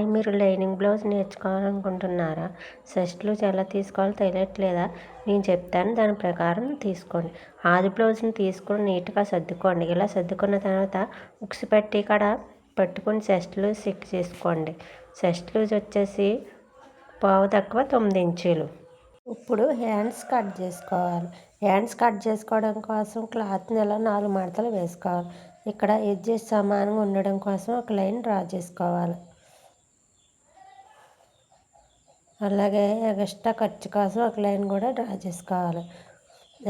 Hi మీరు lining blouse నేర్చుకోవాలనుకుంటున్నారా? సెస్ట్లు ఎలా తీసుకోవాలో తెలియట్లేదా నేను చెప్తాను దాని ప్రకారం తీసుకోండి. ఆది బ్లౌజ్ని తీసుకొని నీట్గా సర్దుకోండి. ఇలా సర్దుకున్న తర్వాత ఉక్స్ పెట్టి ఇక్కడ పెట్టుకుని సెస్ట్లు సిక్ చేసుకోండి. సెస్ట్లు లూజ్ వచ్చేసి పావు తక్కువ తొమ్మిది ఇంచీలు. ఇప్పుడు హ్యాండ్స్ కట్ చేసుకోవాలి. హ్యాండ్స్ కట్ చేసుకోవడం కోసం క్లాత్ని ఇలా నాలుగు మడతలు వేసుకోవాలి. ఇక్కడ ఎడ్జెస్ సమానంగా ఉండడం కోసం ఒక లైన్ డ్రా చేసుకోవాలి. అలాగే ఎగస్ట్రా ఖర్చు కోసం ఒక లైన్ కూడా డ్రా చేసుకోవాలి.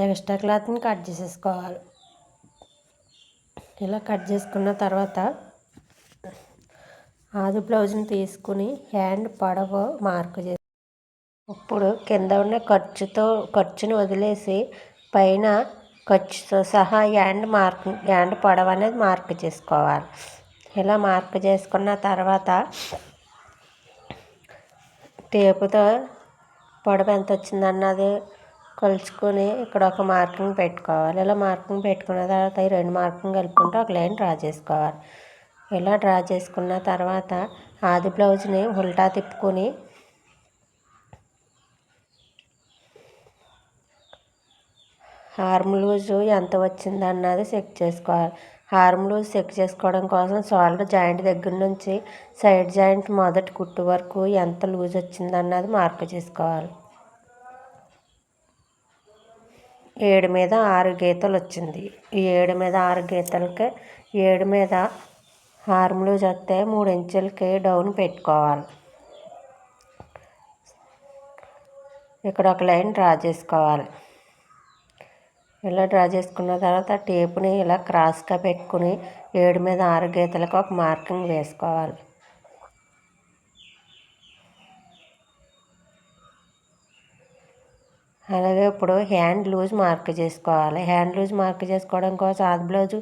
ఎగస్ట్రా క్లాత్ని కట్ చేసేసుకోవాలి. ఇలా కట్ చేసుకున్న తర్వాత ఆది బ్లౌజ్ని తీసుకుని హ్యాండ్ పొడవు మార్కు చేసి ఇప్పుడు కింద ఉన్న ఖర్చుతో ఖర్చుని వదిలేసి పైన ఖర్చుతో సహా హ్యాండ్ మార్క్ హ్యాండ్ పొడవు అనేది మార్క్ చేసుకోవాలి. ఇలా మార్క్ చేసుకున్న తర్వాత టేపుతో పొడవు ఎంత వచ్చింది అన్నది కొలుచుకొని ఇక్కడ ఒక మార్కింగ్ పెట్టుకోవాలి. ఇలా మార్కింగ్ పెట్టుకున్న తర్వాత ఈ రెండు మార్కింగ్ కలుపుకుంటే ఒక లైన్ డ్రా చేసుకోవాలి. ఇలా డ్రా చేసుకున్న తర్వాత ఆది బ్లౌజ్ని ఉల్టా తిప్పుకొని హార్మ్ లూజు ఎంత వచ్చింది అన్నది చెక్ చేసుకోవాలి. హార్మ్లు చెక్ చేసుకోవడం కోసం షోల్డర్ జాయింట్ దగ్గర నుంచి సైడ్ జాయింట్ మొదటి కుట్టు వరకు ఎంత లూజ్ వచ్చింది అన్నది చేసుకోవాలి. ఏడు మీద ఆరు గీతలు వచ్చింది. ఈ ఏడు మీద ఆరు గీతలకి ఏడు మీద హార్మ్లు లూజ్ వస్తే మూడు ఇంచులకి డౌన్ పెట్టుకోవాలి. ఇక్కడ ఒక లైన్ డ్రా చేసుకోవాలి. ఇలా డ్రా చేసుకున్న తర్వాత టేపుని ఇలా క్రాస్గా పెట్టుకుని ఏడు మీద ఆరు గీతలకు ఒక మార్కింగ్ వేసుకోవాలి. అలాగే ఇప్పుడు హ్యాండ్ లూజ్ మార్క్ చేసుకోవాలి. హ్యాండ్ లూజ్ మార్క్ చేసుకోవడం కోసం ఆది బ్లౌజ్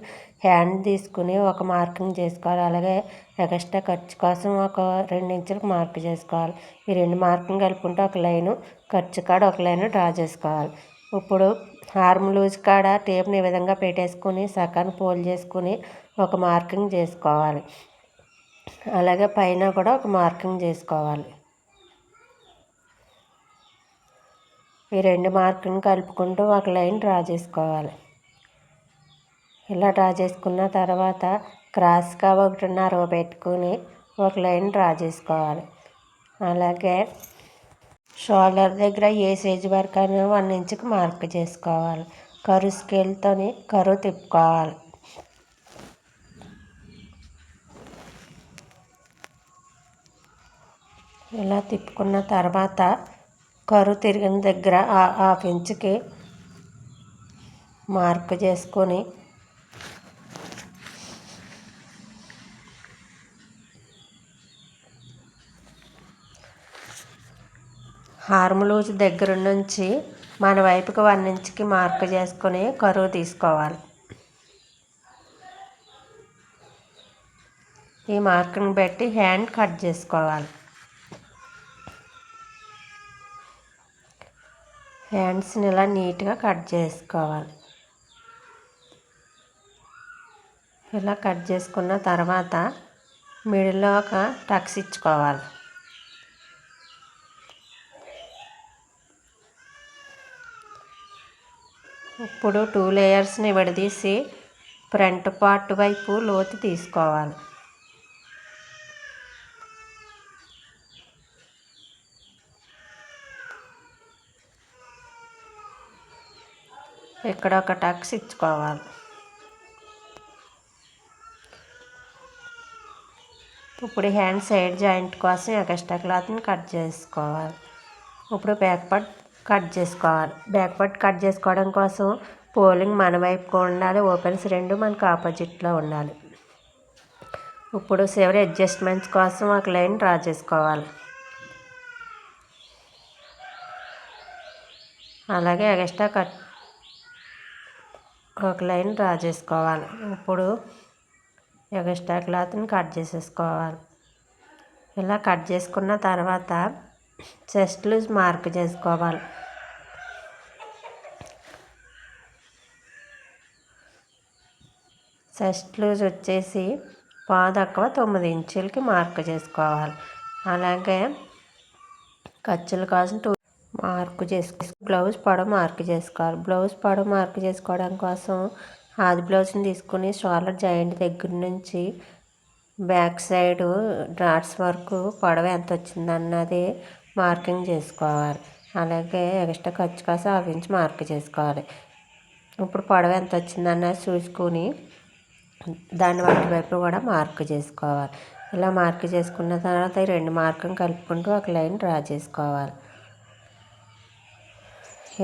హ్యాండ్ తీసుకుని ఒక మార్కింగ్ చేసుకోవాలి. అలాగే ఎక్స్ట్రా ఖర్చు కోసం ఒక రెండు ఇంచులకు మార్క్ చేసుకోవాలి. ఈ రెండు మార్కింగ్ కలుపుకుంటే ఒక లైను ఖర్చు కాడ ఒక లైను డ్రా చేసుకోవాలి. ఇప్పుడు హార్మ్ లూజ్ కాడ టేప్ని ఈ విధంగా పెట్టేసుకుని సకాన్ని పోల్ చేసుకుని ఒక మార్కింగ్ చేసుకోవాలి. అలాగే పైన కూడా ఒక మార్కింగ్ చేసుకోవాలి. ఈ రెండు మార్కులను కలుపుకుంటూ ఒక లైన్ డ్రా చేసుకోవాలి. ఇలా డ్రా చేసుకున్న తర్వాత క్రాస్గా ఒకటిన్నర పెట్టుకుని ఒక లైన్ డ్రా చేసుకోవాలి. అలాగే షోల్డర్ దగ్గర ఏ సైజ్ వరకు అయినా వన్ ఇంచుకి మార్క్ చేసుకోవాలి. కరు స్కేల్తో కరువు తిప్పుకోవాలి. ఇలా తిప్పుకున్న తర్వాత కరువు తిరిగిన దగ్గర హాఫ్ ఇంచుకి మార్క్ చేసుకొని హార్మలూజ్ దగ్గర నుంచి మన వైపుకి వన్ ఇంచ్కి మార్క్ చేసుకొని కరువు తీసుకోవాలి. ఈ మార్క్ని బట్టి హ్యాండ్ కట్ చేసుకోవాలి. హ్యాండ్స్ని ఇలా నీట్గా కట్ చేసుకోవాలి. ఇలా కట్ చేసుకున్న తర్వాత మిడిల్లో ఒక టక్స్ ఇచ్చుకోవాలి. ఇప్పుడు టూ లేయర్స్ని విడదీసి ఫ్రంట్ పార్ట్ వైపు లోతు తీసుకోవాలి. ఇక్కడ ఒక టక్స్ ఇచ్చుకోవాలి. ఇప్పుడు హ్యాండ్ సైడ్ జాయింట్ కోసం ఎక్స్ట్రా క్లాత్ని కట్ చేసుకోవాలి. ఇప్పుడు బ్యాక్ పార్ట్ కట్ చేసుకోవాలి. బ్యాక్ పార్ట్ కట్ చేసుకోవడం కోసం పోలింగ్ మన వైపుకు ఉండాలి ఓపెన్స్ రెండు మనకు ఆపోజిట్లో ఉండాలి. ఇప్పుడు చివరి అడ్జస్ట్మెంట్స్ కోసం ఒక లైన్ డ్రా చేసుకోవాలి. అలాగే ఎక్స్ట్రా కట్ ఒక లైన్ డ్రా చేసుకోవాలి. ఇప్పుడు ఎక్స్ట్రా క్లాత్ని కట్ చేసేసుకోవాలి. ఇలా కట్ చేసుకున్న తర్వాత చెస్ట్ లూజ్ మార్క్ చేసుకోవాలి. చెస్ట్ లూజ్ వచ్చేసి పాదక్కువ తొమ్మిది ఇంచులకి మార్క్ చేసుకోవాలి. అలాగే ఖర్చుల కోసం టూ మార్క్ చేసుకో బ్లౌజ్ పొడవు మార్క్ చేసుకోవాలి. బ్లౌజ్ పొడవు మార్క్ చేసుకోవడం కోసం ఆది బ్లౌజ్ని తీసుకుని షోల్డర్ జాయింట్ దగ్గర నుంచి బ్యాక్ సైడ్ డాట్స్ వరకు పొడవు ఎంత వచ్చింది అన్నది మార్కింగ్ చేసుకోవాలి. అలాగే ఎక్స్ట్రా ఖర్చు కోసం హాఫ్ ఇంచ్ మార్క్ చేసుకోవాలి. ఇప్పుడు పొడవు ఎంత వచ్చింది అన్నది చూసుకుని దాన్ని వాటి వైపు కూడా మార్క్ చేసుకోవాలి. ఇలా మార్క్ చేసుకున్న తర్వాత ఈ రెండు మార్కులు కలుపుకుంటూ ఒక లైన్ డ్రా చేసుకోవాలి.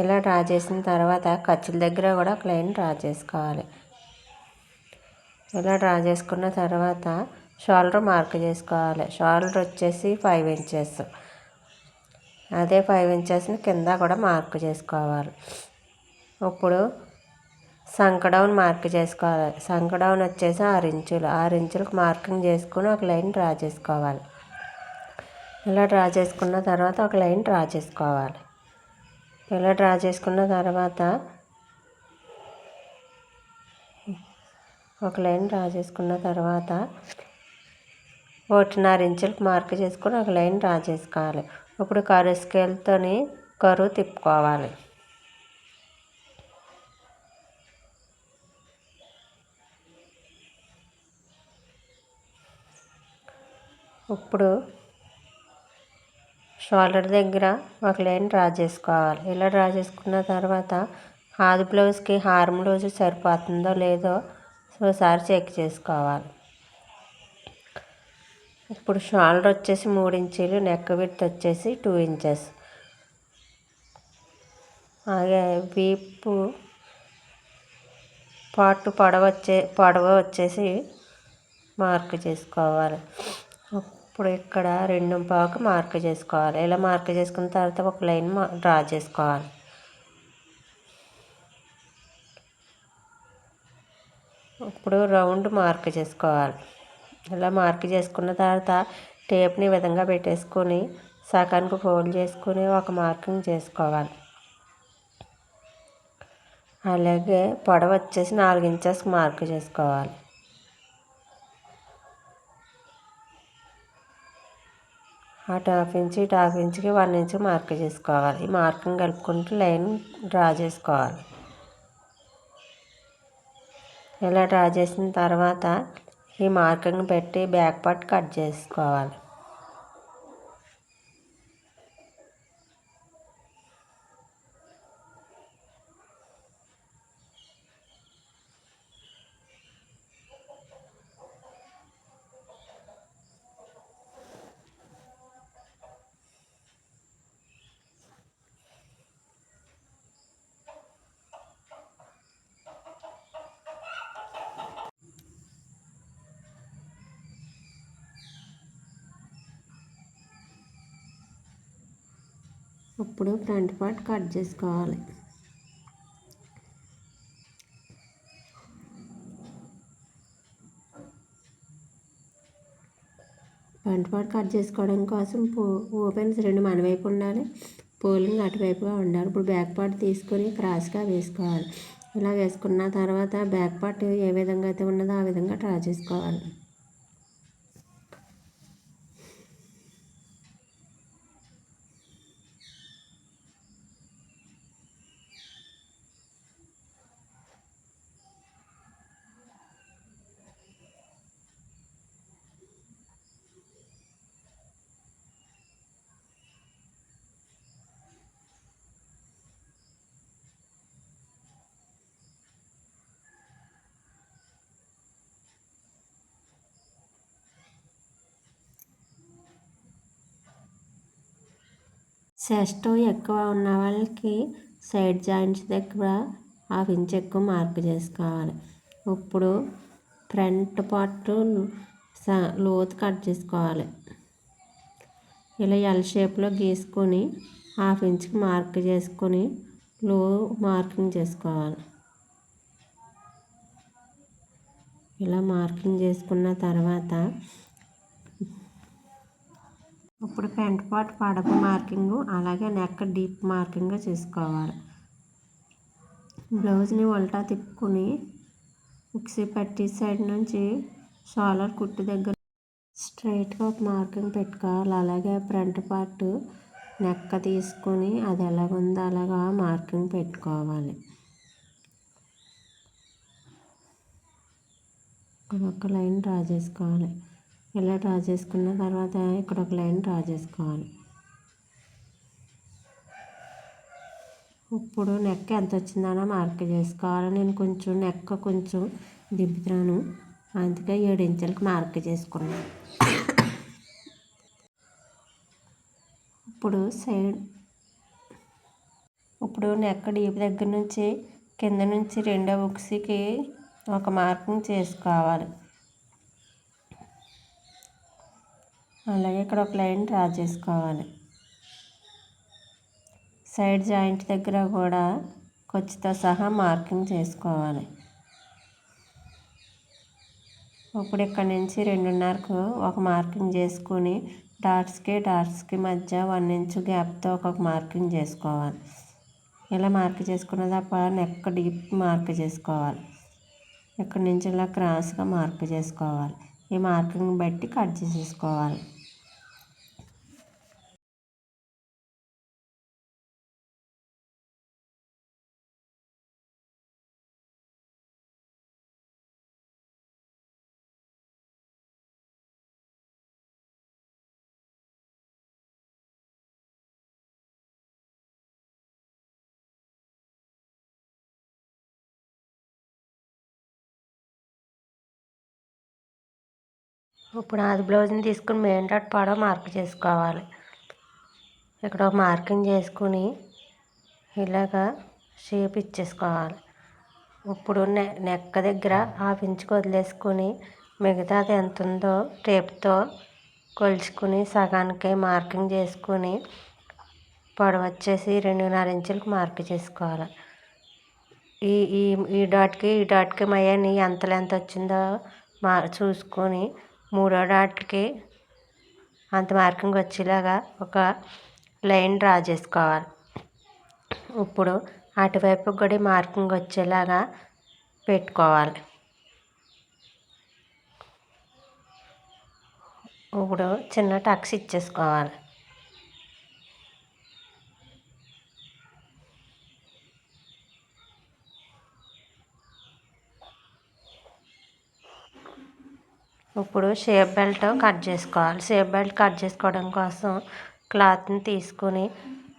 ఇలా డ్రా చేసిన తర్వాత ఖర్చుల దగ్గర కూడా ఒక లైన్ డ్రా చేసుకోవాలి. ఇలా డ్రా చేసుకున్న తర్వాత షోల్డర్ మార్క్ చేసుకోవాలి. షోల్డర్ వచ్చేసి ఫైవ్ ఇంచెస్. అదే ఫైవ్ ఇంచెస్ని కింద కూడా మార్క్ చేసుకోవాలి. ఇప్పుడు సంకడౌన్ మార్క్ చేసుకోవాలి. సంకడౌన్ వచ్చేసి ఆరు ఇంచులు. ఆరు ఇంచులకు మార్కింగ్ చేసుకుని ఒక లైన్ డ్రా చేసుకోవాలి. ఇలా డ్రా చేసుకున్న తర్వాత ఒక లైన్ డ్రా చేసుకోవాలి. ఇలా డ్రా చేసుకున్న తర్వాత ఒక లైన్ డ్రా చేసుకున్న తర్వాత ఒకటిన్నర ఇంచులకు మార్క్ చేసుకుని ఒక లైన్ డ్రా చేసుకోవాలి. ఇప్పుడు కరువు స్కేల్తోని కరువు తిప్పుకోవాలి. ఇప్పుడు షోల్డర్ దగ్గర ఒక లైన్ డ్రా చేసుకోవాలి. ఇలా డ్రా చేసుకున్న తర్వాత ఆది బ్లౌజ్కి హార్మ్ బ్లౌజ్ సరిపోతుందో లేదో ఒకసారి చెక్ చేసుకోవాలి. ఇప్పుడు షోల్డర్ వచ్చేసి మూడు ఇంచీలు నెక్ విత్ వచ్చేసి టూ ఇంచెస్. అలాగే వీపు పాటు పొడవ వచ్చే పొడవ వచ్చేసి మార్క్ చేసుకోవాలి. ఇప్పుడు ఇక్కడ రెండు పావుకి మార్క్ చేసుకోవాలి. ఇలా మార్క్ చేసుకున్న తర్వాత ఒక లైన్ డ్రా చేసుకోవాలి. ఇప్పుడు రౌండ్ మార్క్ చేసుకోవాలి. ఇలా మార్క్ చేసుకున్న తర్వాత టేప్ని విధంగా పెట్టేసుకొని సగానికి ఫోల్డ్ చేసుకొని ఒక మార్కింగ్ చేసుకోవాలి. అలాగే పొడవ వచ్చేసి నాలుగు ఇంచెస్ మార్క్ చేసుకోవాలి. అటు హాఫ్ ఇంచ్ ఇటు హాఫ్ ఇంచ్కి వన్ ఇంచ్ మార్క్ చేసుకోవాలి. ఈ మార్కింగ్ కలుపుకుంటూ లైన్ డ్రా చేసుకోవాలి. ఇలా డ్రా చేసిన తర్వాత ఈ మార్కింగ్ పెట్టి బ్యాక్ పార్ట్ కట్ చేసుకోవాలి. ఇప్పుడు ఫ్రంట్ పార్ట్ కట్ చేసుకోవాలి. ఫ్రంట్ పార్ట్ కట్ చేసుకోవడం కోసం పో ఓపెన్స్ రెండు మన వైపు ఉండాలి. పోలింగ్ అటువైపుగా ఉండాలి. ఇప్పుడు బ్యాక్ పార్ట్ తీసుకొని క్రాస్గా వేసుకోవాలి. ఇలా వేసుకున్న తర్వాత బ్యాక్ పార్ట్ ఏ విధంగా అయితే ఉన్నదో ఆ విధంగా డ్రా చేసుకోవాలి. చెస్ట్ ఎక్కువ ఉన్న వాళ్ళకి సైడ్ జాయింట్స్ దగ్గర హాఫ్ ఇంచ్ ఎక్కువ మార్క్ చేసుకోవాలి. ఇప్పుడు ఫ్రంట్ పార్ట్ లోతు కట్ చేసుకోవాలి. ఇలా ఎల్ షేప్లో గీసుకొని హాఫ్ ఇంచ్కి మార్క్ చేసుకొని లో మార్కింగ్ చేసుకోవాలి. ఇలా మార్కింగ్ చేసుకున్న తర్వాత ఇప్పుడు పెంట్ పాట్ పడపు మార్కింగు అలాగే నెక్ డీప్ మార్కింగ్ చేసుకోవాలి. బ్లౌజ్ని ఉల్టా తిప్పుకొని ఉక్సీ పట్టి సైడ్ నుంచి సోలార్ కుట్టు దగ్గర స్ట్రైట్గా ఒక మార్కింగ్ పెట్టుకోవాలి. అలాగే ఫ్రంట్ పార్ట్ నెక్క తీసుకొని అది ఎలాగుందో అలాగా మార్కింగ్ పెట్టుకోవాలి. ఒక లైన్ డ్రా చేసుకోవాలి. ఇలా డ్రా చేసుకున్న తర్వాత ఇక్కడ ఒక లైన్ డ్రా చేసుకోవాలి. ఇప్పుడు నెక్ ఎంత వచ్చిందనో మార్క్ చేసుకోవాలి. నేను కొంచెం నెక్ కొంచెం దింపుతున్నాను. అందుకే ఏడు ఇంచులకు మార్క్ చేసుకున్నాను ఇప్పుడు సైడ్ ఇప్పుడు నెక్ డీప్ దగ్గర నుంచి కింద నుంచి రెండో బుక్స్కి ఒక మార్కింగ్ చేసుకోవాలి. అలాగే ఇక్కడ ఒక లైన్ డ్రా చేసుకోవాలి. సైడ్ జాయింట్ దగ్గర కూడా ఖర్చుతో సహా మార్కింగ్ చేసుకోవాలి. ఇప్పుడు ఇక్కడ నుంచి రెండున్నరకు ఒక మార్కింగ్ చేసుకుని డాట్స్కి డాట్స్కి మధ్య వన్ ఇంచ్ గ్యాప్తో ఒక మార్కింగ్ చేసుకోవాలి. ఇలా మార్క్ చేసుకున్న తప్ప నెక్ డీప్ మార్క్ చేసుకోవాలి. ఇక్కడ నుంచి ఇలా క్రాస్గా మార్క్ చేసుకోవాలి. ఈ మార్కింగ్ బట్టి కట్ చేసేసుకోవాలి. ఇప్పుడు అది బ్లౌజ్ని తీసుకుని మెయిన్ డాట్ పొడవు మార్క్ చేసుకోవాలి. ఇక్కడ ఒక మార్కింగ్ చేసుకుని ఇలాగా షేప్ ఇచ్చేసుకోవాలి. ఇప్పుడు నె నెక్క దగ్గర హాఫ్ ఇంచుకి వదిలేసుకొని మిగతాది ఎంత ఉందో టేప్తో కొలుచుకుని సగానికి మార్కింగ్ చేసుకుని పొడవు వచ్చేసి రెండున్నర ఇంచులకు మార్క్ చేసుకోవాలి. ఈ ఈ ఈ డాట్కి ఈ డాట్కి మయ్యని ఎంత లెంత్ వచ్చిందో మా చూసుకొని మూడో నాటికి అంత మార్కింగ్ వచ్చేలాగా ఒక లైన్ డ్రా చేసుకోవాలి. ఇప్పుడు అటువైపు కూడా మార్కింగ్ వచ్చేలాగా పెట్టుకోవాలి. ఇప్పుడు చిన్న టక్స్ ఇచ్చేసుకోవాలి. ఇప్పుడు షేప్ బెల్ట్ కట్ చేసుకోవాలి. షేప్ బెల్ట్ కట్ చేసుకోవడం కోసం క్లాత్ని తీసుకొని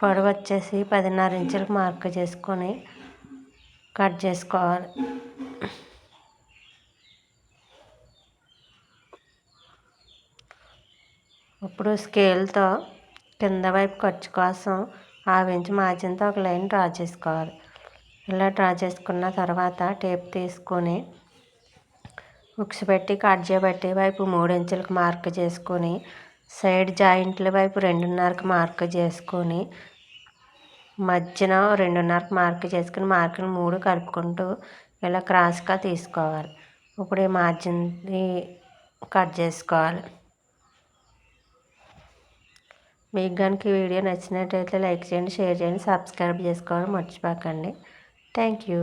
పొడవు వచ్చేసి పదిన్నర ఇంచులకు మార్క్ చేసుకొని కట్ చేసుకోవాలి. ఇప్పుడు స్కేల్తో కింద వైపు ఖర్చు కోసం ఆ ఇంచు మార్జిన్తో ఒక లైన్ డ్రా చేసుకోవాలి. ఇలా డ్రా చేసుకున్న తర్వాత టేప్ తీసుకొని హుక్స్ పెట్టి కట్ చేయబట్టి వైపు మూడు ఇంచులకు మార్క్ చేసుకొని సైడ్ జాయింట్ల వైపు రెండున్నరకు మార్క్ చేసుకొని మధ్యన రెండున్నరకు మార్క్ చేసుకుని మార్కులు మూడు కలుపుకుంటూ ఇలా క్రాస్గా తీసుకోవాలి. ఇప్పుడు ఈ మార్జిన్ని కట్ చేసుకోవాలి. మీకు కనుక ఈ వీడియో నచ్చినట్టయితే లైక్ చేయండి షేర్ చేయండి సబ్స్క్రైబ్ చేసుకోవడం మర్చిపోకండి. Thank you.